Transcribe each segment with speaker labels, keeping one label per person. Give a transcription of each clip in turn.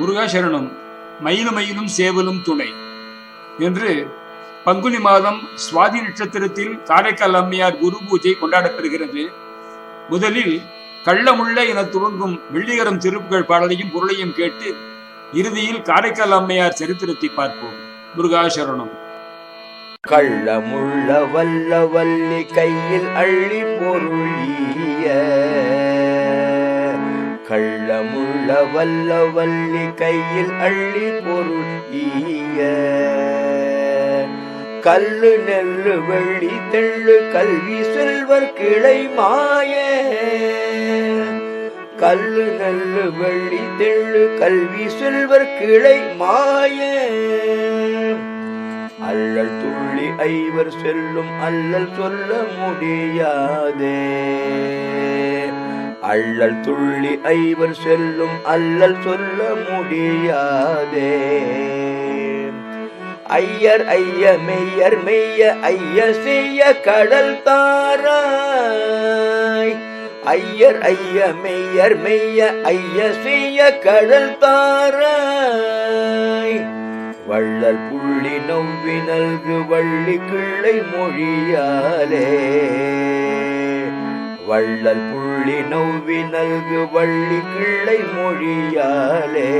Speaker 1: முருகாசரணம் மயிலும் மயிலும் சேவலும் துணை. என்று பங்குனி மாதம் சுவாதி நட்சத்திரத்தில் காரைக்கால் அம்மையார் குரு பூஜை கொண்டாடப்பெறுகிறது முதலில் கள்ளமுள்ள என துவங்கும் வெள்ளிகரம் திருப்புகள் பாடலையும் பொருளையும் கேட்டு இறுதியில் காரைக்கால் அம்மையார் சரித்திரத்தை பார்ப்போம். முருகாசரணம்
Speaker 2: கள்ளமுள்ள வல்ல வல்லி கையில் அள்ளி பொருளிய கள்ளமுள்ள வல்லவல்லி கையில் அள்ளி பொருள் ஈய கல்லு நெல்லு வெள்ளி தெள்ளு கல்வி செல்வர் கிளை மாய. கல்லு நெல்லு வெள்ளி தெள்ளு கல்வி செல்வர் கிளை மாய. அல்லல் துள்ளி ஐவர் செல்லும் அல்லல் சொல்ல முடியாதே. அல்லல் துள்ளி ஐவர் செல்லும் அல்லல் சொல்ல முடியாதே. ஐயர் ஐய மெய்யர் மெய்ய ஐய செய்ய கடல் தாராய். ஐயர் ஐய மெய்யர் மெய்ய ஐய செய்ய கடல் தாராய். வள்ளல் புள்ளி நொவ்வி நல்கு வள்ளி கிள்ளை மொழியாலே. வள்ளல் புள்ளி நோவி நல்கு வள்ளி கிள்ளை மொழியாலே.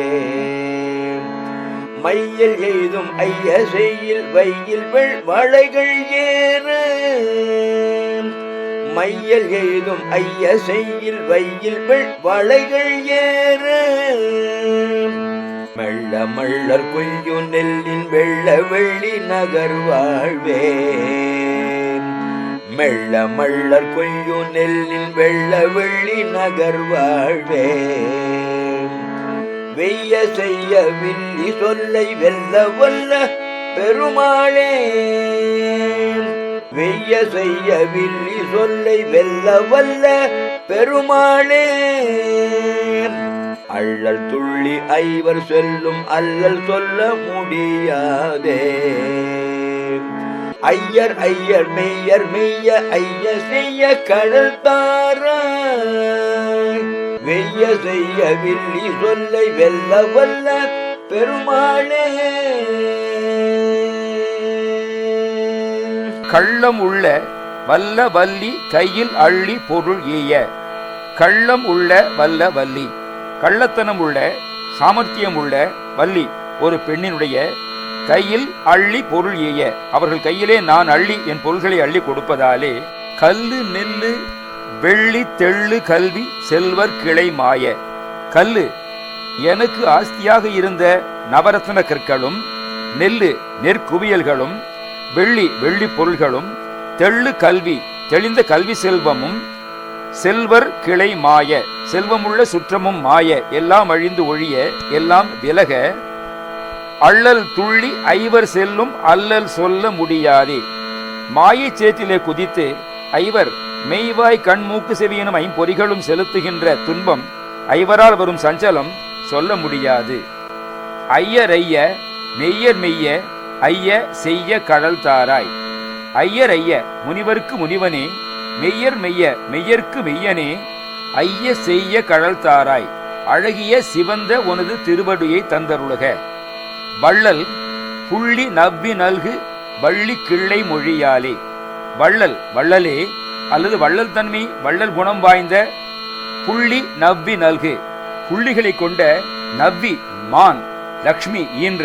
Speaker 2: மையில் எய்தும் ஐய செய்யில் வையில் வெள் வளைகள் ஏறு. மையல் எய்தும் ஐய செய்யில் வையில் வெள் வளைகள் ஏறு. மெல்ல மள்ளர் கொஞ்சு நெல்லின் வெள்ள வெள்ளி நகர் வாழ்வே. மெல்ல மள்ளர் கொய்யு நெல்லின் வெள்ள வெள்ளி நகர் வாழ்வே. வெய்ய செய்ய வில்லி சொல்லை வெல்ல வல்ல பெருமாளே. வெய்ய செய்ய வில்லி சொல்லை வெல்ல வல்ல பெருமாளே. அள்ளல் துள்ளி ஐவர் சொல்லும் அல்லல் சொல்ல முடியாதே. ஐயர் ஐயர் மெய்யர் மெய்ய ஐய செய்ய கடல் தார வெய்ய செய்ய வில்லி சொல்லை வெல்ல வல்ல பெருமாளே.
Speaker 3: கள்ளம் உள்ள வல்ல வள்ளி கையில் அள்ளி பொருள் ஈய. கள்ளம் உள்ள வல்ல வள்ளி கள்ளத்தனம் உள்ள சாமர்த்தியம் உள்ள வள்ளி ஒரு பெண்ணினுடைய கையில் அள்ளி பொருள் ஈய அவர்கள் கையிலே நான் அள்ளி என் பொருள்களை அள்ளி கொடுப்பதாலே கல்லு நெல்லு வெள்ளி தெள்ளு கல்வி செல்வர் கிளை மாய. கல்லு எனக்கு ஆஸ்தியாக இருந்த நவரத்ன கற்களும் நெல்லு நெற்குவியல்களும் வெள்ளி வெள்ளி பொருள்களும் தெள்ளு கல்வி தெளிந்த கல்வி செல்வமும் செல்வர் கிளை மாய. செல்வமுள்ள சுற்றமும் மாய. எல்லாம் அழிந்து ஒழிய எல்லாம் விலக அள்ளல் துள்ளி ஐவர் செல்லும் அல்லல் சொல்ல முடியாதே. மாயைச் சேற்றிலே குதித்து ஐவர் மெய்வாய் கண் மூக்கு செவியனும் ஐம்பொறிகளும் செலுத்துகின்ற துன்பம் ஐவரால் வரும் சஞ்சலம் சொல்ல முடியாது. ஐயர் ஐய மெய்யர் மெய்ய ஐய செய்ய கடல் தாராய். ஐயர் ஐய முனிவருக்கு முனிவனே மெய்யர் மெய்ய மெய்யர்க்கு மெய்யனே ஐய செய்ய கடல் தாராய். அழகிய சிவந்த உனது திருவடியை தந்தருளுக. வள்ளல் புள்ளி நவ்வி நல்கு வள்ளி கிள்ளை மொழியாலே. வள்ளல் வள்ளலே அல்லது வள்ளல் தன்மை வள்ளல் குணம் வாய்ந்த புள்ளி நவ்வி நல்கு. புள்ளிகளை கொண்ட நவ்வி மான் லக்ஷ்மி என்ற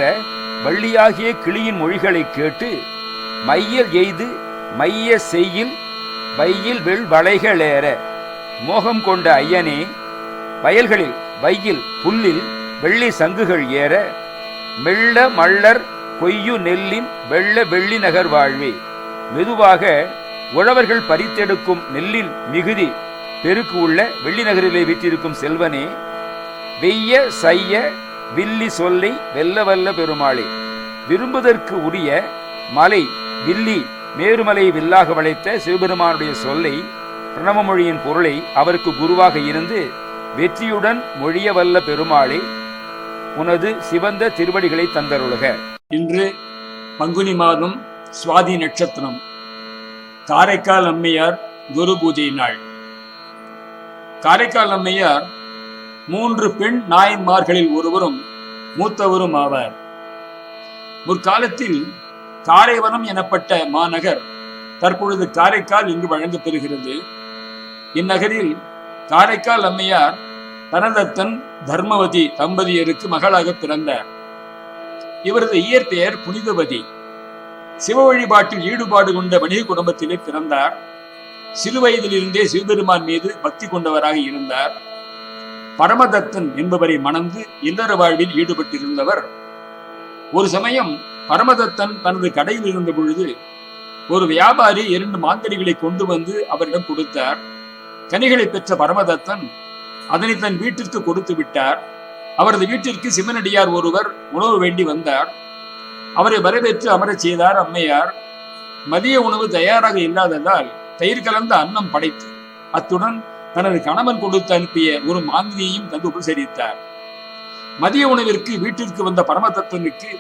Speaker 3: வள்ளியாகிய கிளியின் மொழிகளை கேட்டு மையல் எய்து மைய செய்யில் வையில் வெள் வளைகளேற மோகம் கொண்ட ஐயனே வயல்களில் வையில் புல்லில் வெள்ளி சங்குகள் ஏற. மெல்ல மள்ளர் கொய்யு நெல்லின் வெள்ள வெள்ளி நகர் வாழ்வே. மெதுவாக உழவர்கள் பறித்தெடுக்கும் நெல்லின் மிகுதி பெருக்கு உள்ள வெள்ளி நகரிலே வீற்றிருக்கும் செல்வனே வெய்ய சைய வில்லி சொல்லை வெல்ல வல்ல பெருமாளே. விரும்புதற்கு உரிய மலை வில்லி மேருமலை வில்லாக வளைத்த சிவபெருமானுடைய சொல்லை பிரணவ மொழியின் பொருளை அவருக்கு குருவாக இருந்து வெற்றியுடன் மொழிய வல்ல பெருமாளே உனது சிவந்த திருவடிகளை தந்தருளுக.
Speaker 1: இன்று பங்குனி மாதம் சுவாதி நட்சத்திரம். காரைக்கால் அம்மையார் குரு பூஜை நாள். காரைக்கால் அம்மையார் மூன்று பெண் நாயன்மார்களில் ஒருவரும் மூத்தவரும் ஆவார். முற்காலத்தில் காரைவனம் எனப்பட்ட மாநகர் தற்பொழுது காரைக்கால் இங்கு வழங்கப்பெறுகிறது இந்நகரில் காரைக்கால் அம்மையார் தனதத்தன் தர்மவதி தம்பதியருக்கு மகளாக பிறந்தார் இவரது இயற்பெயர் புனிதவதி. சிவ வழிபாட்டில் ஈடுபாடு கொண்ட வணிக குடும்பத்திலே பிறந்தார். சிறு வயதிலிருந்தே சிவபெருமான் மீது பக்தி கொண்டவராக இருந்தார். பரமதத்தன் என்பவரை மணந்து இல்லற வாழ்வில் ஈடுபட்டிருந்தவர். ஒரு சமயம் பரமதத்தன் தனது கடையில் இருந்த பொழுது ஒரு வியாபாரி இரண்டு மாந்திரிகளை கொண்டு வந்து அவரிடம் கொடுத்தார். கனிகளை பெற்ற பரமதத்தன் அதனை தன் வீட்டிற்கு கொடுத்து விட்டார். அவரது வீட்டிற்கு சிவனடியார் ஒருவர் உணவு வேண்டி வந்தார். அவரை வரவேற்று அமரச் செய்தார் அம்மையார். மதிய உணவு தயாராக இல்லாததால் தயிர் கலந்த அன்னம் படைத்து அத்துடன் தனது கணவன் கொடுத்து அனுப்பிய ஒரு மாங்கினியையும் தந்து உபசரித்தார். மதிய உணவிற்கு வீட்டிற்கு வந்த பரமதத்தனுக்கு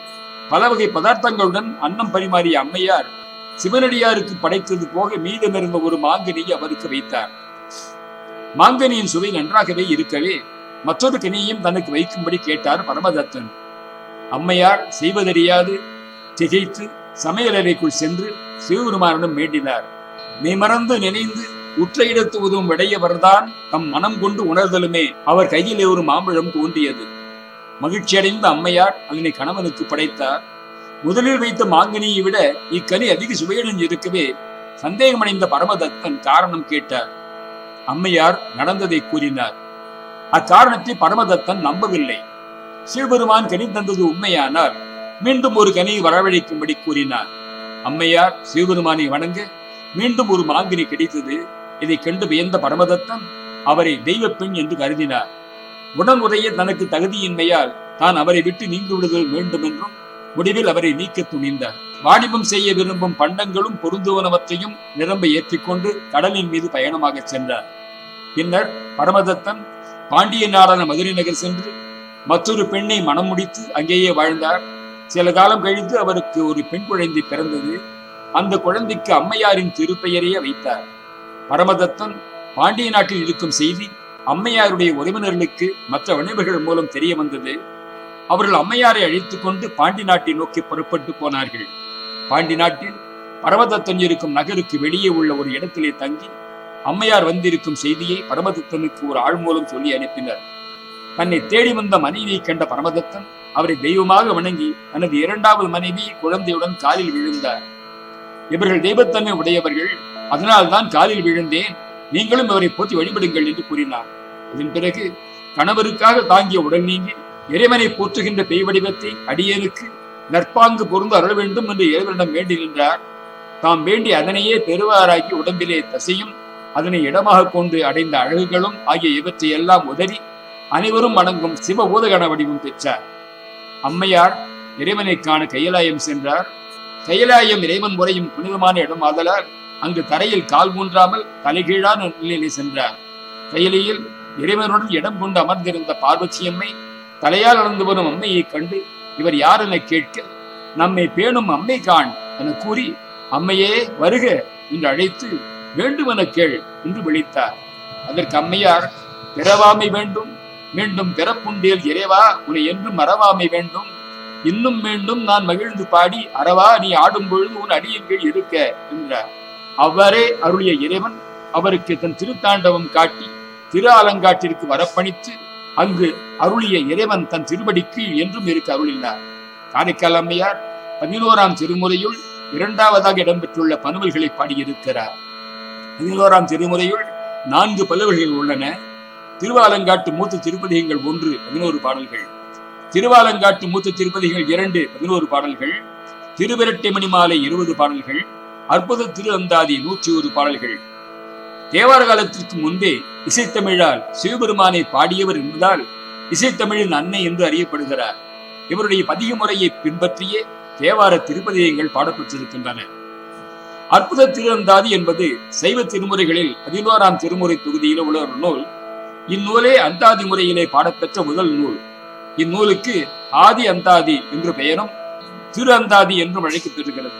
Speaker 1: பல வகை பதார்த்தங்களுடன் அன்னம் பரிமாறிய அம்மையார் சிவனடியாருக்கு படைத்தது போக மீதமிருந்த ஒரு மாங்கனியை அவருக்கு வைத்தார். மாங்கனியின் சுவை நன்றாகவே இருக்கவே மற்றொரு கனியையும் தனக்கு வைக்கும்படி கேட்டார் பரமதத்தன். அம்மையார் செய்வதறியாது திகைத்து சமையலறைக்குள் சென்று சிவபெருமானிடம் வேண்டினார். மெய்மறந்து நினைந்து உற்ற இடத்து உதவும் விடையவர்தான் தம் மனம் கொண்டு உணர்தலுமே. அவர் கையிலே ஒரு மாம்பழம் தோன்றியது. மகிழ்ச்சியடைந்த அம்மையார் அதனை கணவனுக்கு படைத்தார். முதலில் வைத்த மாங்கனியை விட இக்கனி அதிக சுவையுடன் இருக்கவே சந்தேகமடைந்த பரமதத்தன் காரணம் கேட்டார். அம்மையார் நடந்ததை கூறினார். அக்காரணத்தை பரமதத்தன் நம்பவில்லை. சிவபெருமான் கனி தந்தது உண்மையானால் மீண்டும் ஒரு கனியை வரவழைக்கும்படி கூறினார். அம்மையார் சிவபெருமானை வணங்க மீண்டும் ஒரு மாங்கினி கிடைத்தது. இதை கண்டு வியந்த பரமதத்தன் அவரை தெய்வ பெண் என்று கருதினார். உடனுடைய தனக்கு தகுதியின்மையால் தான் அவரை விட்டு நீங்கிவிடுதல் வேண்டும் என்றும் முடிவில் அவரை நீக்க துணிந்தார். வாணிபம் செய்ய விரும்பும் பண்டங்களும் பொருந்துவனவற்றையும் நிரம்ப ஏற்றிக்கொண்டு கடலின் மீது பயணமாக சென்றார். பின்னர் பரமதத்தன் பாண்டிய நாடான மதுரை நகர் சென்று மற்றொரு பெண்ணை மனம் முடித்து அங்கேயே வாழ்ந்தார். சில காலம் கழித்து அவருக்கு ஒரு பெண் குழந்தை பிறந்தது. அந்த குழந்தைக்கு அம்மையாரின் திருப்பெயரையே வைத்தார். பரமதத்தன் பாண்டிய நாட்டில் இருக்கும் செய்தி அம்மையாருடைய உறவினர்களுக்கு மற்ற வணிபர்கள் மூலம் தெரிய வந்தது. அவர்கள் அம்மையாரை அழைத்துக் கொண்டு பாண்டி நாட்டை நோக்கி புறப்பட்டு போனார்கள். பாண்டி நாட்டில் பரமதத்தன் இருக்கும் நகருக்கு வெளியே உள்ள ஒரு இடத்திலே தங்கி அம்மையார் வந்திருக்கும் செய்தியை பரமதத்தனுக்கு ஒரு ஆள் மூலம் சொல்லி அனுப்பினர். தன்னை தேடி வந்த மனைவியை கண்ட பரமதத்தன் அவரை தெய்வமாக வணங்கி தனது இரண்டாவது மனைவி குழந்தையுடன் காலில் விழுந்தார். இவர்கள் தெய்வத்தன்மை உடையவர்கள் அதனால்தான் காலில் விழுந்தேன். நீங்களும் இவரை போற்றி வழிபடுங்கள் என்று கூறினார். அதன் பிறகு கணவருக்காக தாங்கிய உடல் நீங்கி இறைவனை போற்றுகின்ற பெய் வடிவத்தை அடியேனுக்கு நற்பாங்கு பொருந்து அருள் வேண்டும் என்று இறைவனிடம் வேண்டி நின்றார். தாம் வேண்டி அதனையே பெறுவாராகி உடம்பிலே தசையும் அதனை இடமாக கொண்டு அடைந்த அழகுகளும் ஆகிய இவற்றை எல்லாம் உதறி அனைவரும் அடங்கும் சிவ ஊதகண வடிவம் பெற்றார். அம்மையார் இறைவனை காண கைலாயம் சென்றார். கைலாயம் இறைவன் முறையும் புனிதமான இடம் ஆதலால் அங்கு தரையில் கால் ஊன்றாமல் தலைகீழான நிலையிலே சென்றார். கையிலையில் இறைவனுடன் இடம் கொண்டு அமர்ந்திருந்த பார்வதியம்மை தலையால் நடந்து வரும் அம்மையை கண்டு இவர் யார் என கேட்க நம்மை பேணும் அம்மை காண் என கூறி அம்மையே வருக என்று அழைத்து வேண்டுமென கேள் என்று விழித்தார். அதற்கு அம்மையார் பிறவாமை வேண்டும் மீண்டும் பிறப்புண்டேல் இறைவா உன்னை என்றும் மறவாமை வேண்டும். இன்னும் மீண்டும் நான் மகிழ்ந்து பாடி அறவா நீ ஆடும் பொழுது உன் அடியின் கீழ் இருக்க என்றார். அவ்வாறே அருளிய இறைவன் அவருக்கு தன் திருத்தாண்டவம் காட்டி திரு அலங்காட்டிற்கு வரப்பணித்து அங்கு அருளிய இறைவன் தன் திருவடிக்கு என்றும் இருக்க அருளினார். காரைக்கால் அம்மையார் பதினோராம் திருமுறையுள் இரண்டாவதாக இடம்பெற்றுள்ள பனுவல்களை பாடியிருக்கிறார். பதினோராம் திருமுறையுள் நான்கு பல்லவர்கள் உள்ளன. திருவாலங்காட்டு மூத்த திருப்பதிகங்கள் ஒன்று பதினோரு பாடல்கள். திருவாலங்காட்டு மூத்த திருப்பதிகள் இரண்டு பதினோரு பாடல்கள். திருவிரட்டை மணிமாலை இருபது பாடல்கள். அற்புத திரு அந்தாதி நூற்றி ஒரு பாடல்கள். தேவார காலத்திற்கு முன்பே இசைத்தமிழால் சிவபெருமானை பாடியவர் என்பதால் இசைத்தமிழின் அன்னை என்று அறியப்படுகிறார். இவருடைய பதிக முறையை பின்பற்றியே தேவார திருப்பதியங்கள் பாடப்பட்டிருக்கின்றன. அற்புத திருஅந்தாதி என்பது சைவ திருமுறைகளில் பதினோராம் திருமுறை தொகுதியில் உள்ள ஒரு நூல். இந்நூலே அந்தாதி முறையிலே பாடப்பெற்ற முதல் நூல். இந்நூலுக்கு ஆதி அந்தாதி என்று பெயரும் திரு அந்தாதி என்றும் அழைக்கப்பட்டிருக்கிறது.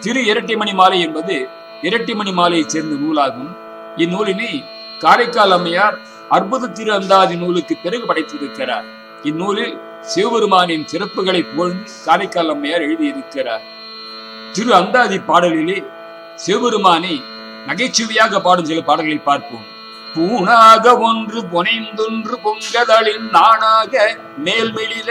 Speaker 1: திரு இரட்டைமணி மாலை என்பது இரட்டைமணி மாலையைச் சேர்ந்த நூலாகும். இந்நூலினை காரைக்கால் அம்மையார் அற்புத திரு அந்தாதி நூலுக்கு பிறகு படைத்திருக்கிறார். இந்நூலில் சிவபெருமானின் சிறப்புகளை புகழ்ந்து காரைக்கால் அம்மையார் எழுதியிருக்கிறார். திரு அந்தாதி பாடலிலே சிவபெருமானை நகைச்சுவையாக பாடும் சில பாடல்களை பார்ப்போம். பூணாக ஒன்று புனைந்தொன்று பொங்கதளின் நாணாக மேல்மெளில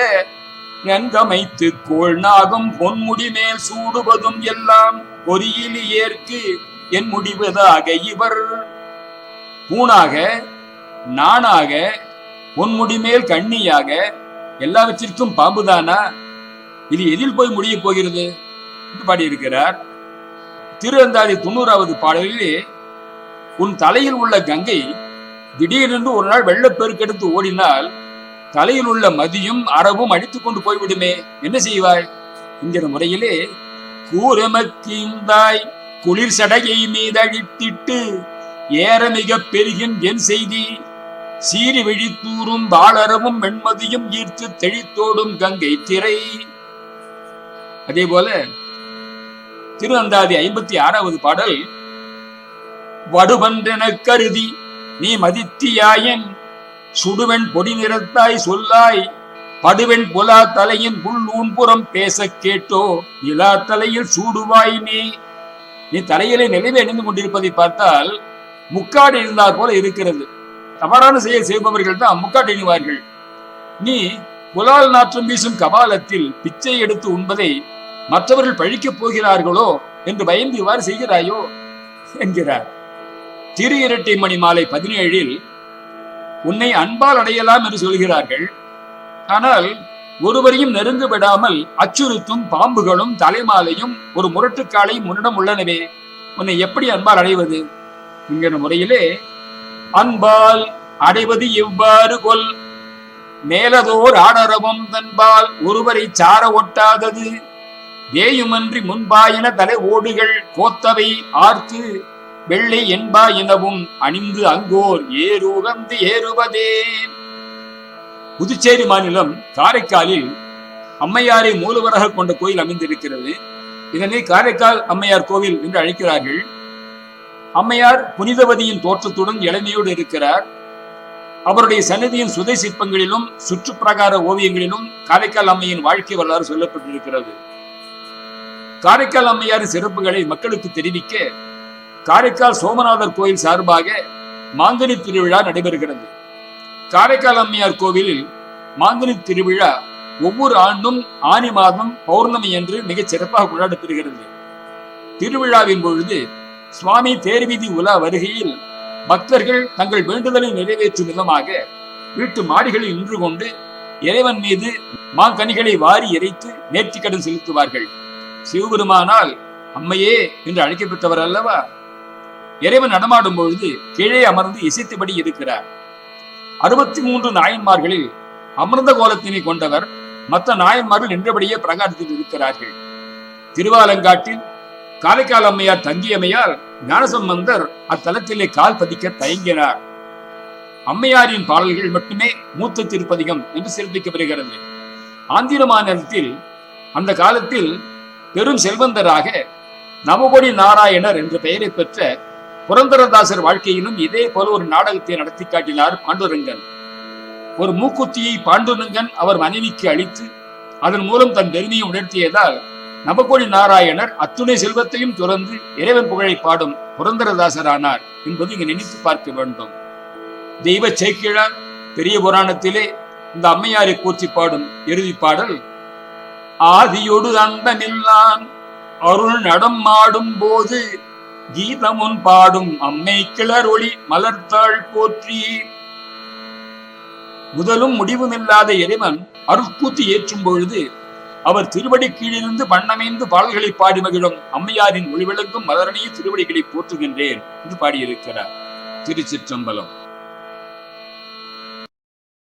Speaker 1: நன்கமைத்து கோள் நாகம் பொன்முடி மேல் சூடுவதும் எல்லாம் பொறியில் ஏற்கு என் முடிவதாக இவர் பூணாக நானாக பொன்முடிமேல் கண்ணியாக எல்லாவற்றிற்கும் பாம்புதானா? இது எதில் போய் முடிய போகிறது? என்று பாடியிருக்கிறார். திரு அந்தாதி தொண்ணூறாவது பாடலிலே உன் தலையில் உள்ள கங்கை திடீரென்று ஒரு நாள் வெள்ளப்பெருக்கெடுத்து ஓடினால் தலையில் உள்ள மதியும் அறவும் அடித்துக் கொண்டு போய்விடுமே என்ன செய்வாய்? என்கிற முறையிலே கூரமக்கிந்தாய் குளிர் சடையை மீதழித்திட்டு ஏற மிக பெருகின் என் செய்தி. சீறி விழித்தூரும் பாலரவும் வெண்மதியும் ஈர்த்து தெளித்தோடும் கங்கை திரை. அதே போல திரு அந்தாதி ஐம்பத்தி ஆறாவது பாடல் வடுவன்றென கருதி நீ மதித்தியாயின் சுடுவெண் பொடி நிறத்தாய் சொல்லாய் படுவெண் புலா தலையின் புல் ஊன்புறம் பேச கேட்டோ இலா தலையில் சூடுவாய் நீ. நீ தலையிலே நிலவை அணிந்து கொண்டிருப்பதை பார்த்தால் முக்காடு இருந்தார் போல இருக்கிறது. தவறான செயல் செய்பவர்கள் தான் முக்காடு அணிவார்கள் நீ புலால் நாற்றம் வீசும் கபாலத்தில் பிச்சை எடுத்து உண்பதை மற்றவர்கள் பழிக்கப் போகிறார்களோ என்று பயந்து இவ்வாறு செய்கிறாயோ? என்கிறார். திரு இரட்டை மணி மாலை பதினேழில் உன்னை அன்பால் அடையலாம் என்று சொல்கிறார்கள். ஆனால் ஒருவரையும் நெருங்கு விடாமல் அச்சுறுத்தும் பாம்புகளும் தலைமாலையும் ஒரு முரட்டுக்காலையும் உன்னிடம் உள்ளனவே. உன்னை எப்படி அன்பால் அடைவது? என்கிற முறையிலே அன்பால் அடைவது இவ்வாறு கொல். மேலதோர் ஆடரவம் தன்பால் ஒருவரை சார ஒட்டாதது. வேயுமன்றி முன்பாயின தலை ஓடுகள் கோத்தவை ஆர்த்து வெள்ளை என்பா எனவும் அணிந்து அங்கோர் ஏறுகந்து ஏறுவதே. புதுச்சேரி மாநிலம் காரைக்காலில் அம்மையாரை மூலவராக கொண்ட கோயில் அமைந்திருக்கிறது. இதனை காரைக்கால் அம்மையார் கோவில் என்று அழைக்கிறார்கள். அம்மையார் புனிதவதியின் தோற்றத்துடன் இளமையோடு இருக்கிறார். அவருடைய சன்னதியின் சுதை சிற்பங்களிலும் சுற்றுப்பிரகார ஓவியங்களிலும் காரைக்கால் அம்மையின் வாழ்க்கை வரலாறு சொல்லப்பட்டிருக்கிறது. காரைக்கால் அம்மையாரின் சிறப்புகளை மக்களுக்கு தெரிவிக்க காரைக்கால் சோமநாதர் கோயில் சார்பாக மாங்கனி திருவிழா நடைபெறுகிறது. காரைக்கால் அம்மையார் கோவிலில் மாங்கனி திருவிழா ஒவ்வொரு ஆண்டும் ஆனி மாதம் பௌர்ணமி என்று மிகச் சிறப்பாக கொண்டாடப்படுகிறது. திருவிழாவின் பொழுது சுவாமி தேர்வீதி உலா வருகையில் பக்தர்கள் தங்கள் வேண்டுதலை நிறைவேற்றும் விதமாக வீட்டு மாடிகளில் நின்று கொண்டு இறைவன் மீது மாங்கனிகளை வாரி இறைத்து நேர்த்திக்கடன் செலுத்துவார்கள். சிவபெருமானால் அம்மையே என்று அழைக்கப்பட்டவர் அல்லவா? இறைவன் நடமாடும் பொழுது கீழே அமர்ந்து இசைத்தபடி இருக்கிறார். அறுபத்தி மூன்று நாயன்மார்களில் அமிர்த கோலத்தினை கொண்டவர் மற்ற நாயன்மார்கள் நின்றபடியே பிரகாரத்தில் இருக்கிறார்கள். திருவாலங்காட்டில் காரைக்கால் அம்மையார் தங்கியமையால் ஞானசம்பந்தர் அத்தலத்திலே கால் பதிக்க தயங்கினார். அம்மையாரின் பாடல்கள் மட்டுமே மூத்த திருப்பதிகம் என்று சிறப்பிக்கப்படுகிறது. ஆந்திர மாநிலத்தில் அந்த காலத்தில் பெரும் செல்வந்தராக நவகோடி நாராயணர் என்ற பெயரை பெற்ற புரந்தரதாசர் வாழ்க்கையிலும் இதே போல ஒரு நாடகத்தை நடத்தி காட்டினார் பாண்டுரங்கன். ஒரு மூக்குத்தியை பாண்டுரங்கன் அவர் மனைவிக்கு அளித்து அதன் மூலம் தன் பெருமையை உணர்த்தியதால் நவகோடி நாராயணர் அத்துணை செல்வத்தையும் துறந்து இறைவன் புகழை பாடும் புரந்தரதாசரானார் என்பது இங்கு நினைத்து பார்க்க வேண்டும். தெய்வ சேக்கிழார் பெரிய புராணத்திலே இந்த அம்மையாரை போற்றி பாடும் இறுதி பாடல் ஆதியொடு அந்தமில்லான் அருள் நடம் ஆடும் போது கீதமுன் பாடும் அம்மை கிளர் ஒளி மலர்த்தாள் போற்றி. முதலும் முடிவுமில்லாத இறைவன் அருட்கூத்து ஏற்றும் பொழுது அவர் திருவடி கீழிருந்து வண்ணமைந்து பாடல்களை பாடி மகிழும் அம்மையாரின் ஒளிவிளங்கும் மலரணிய திருவடிகளை போற்றுகின்றேன் என்று பாடியிருக்கிறார். திருச்சிற்றம்பலம்.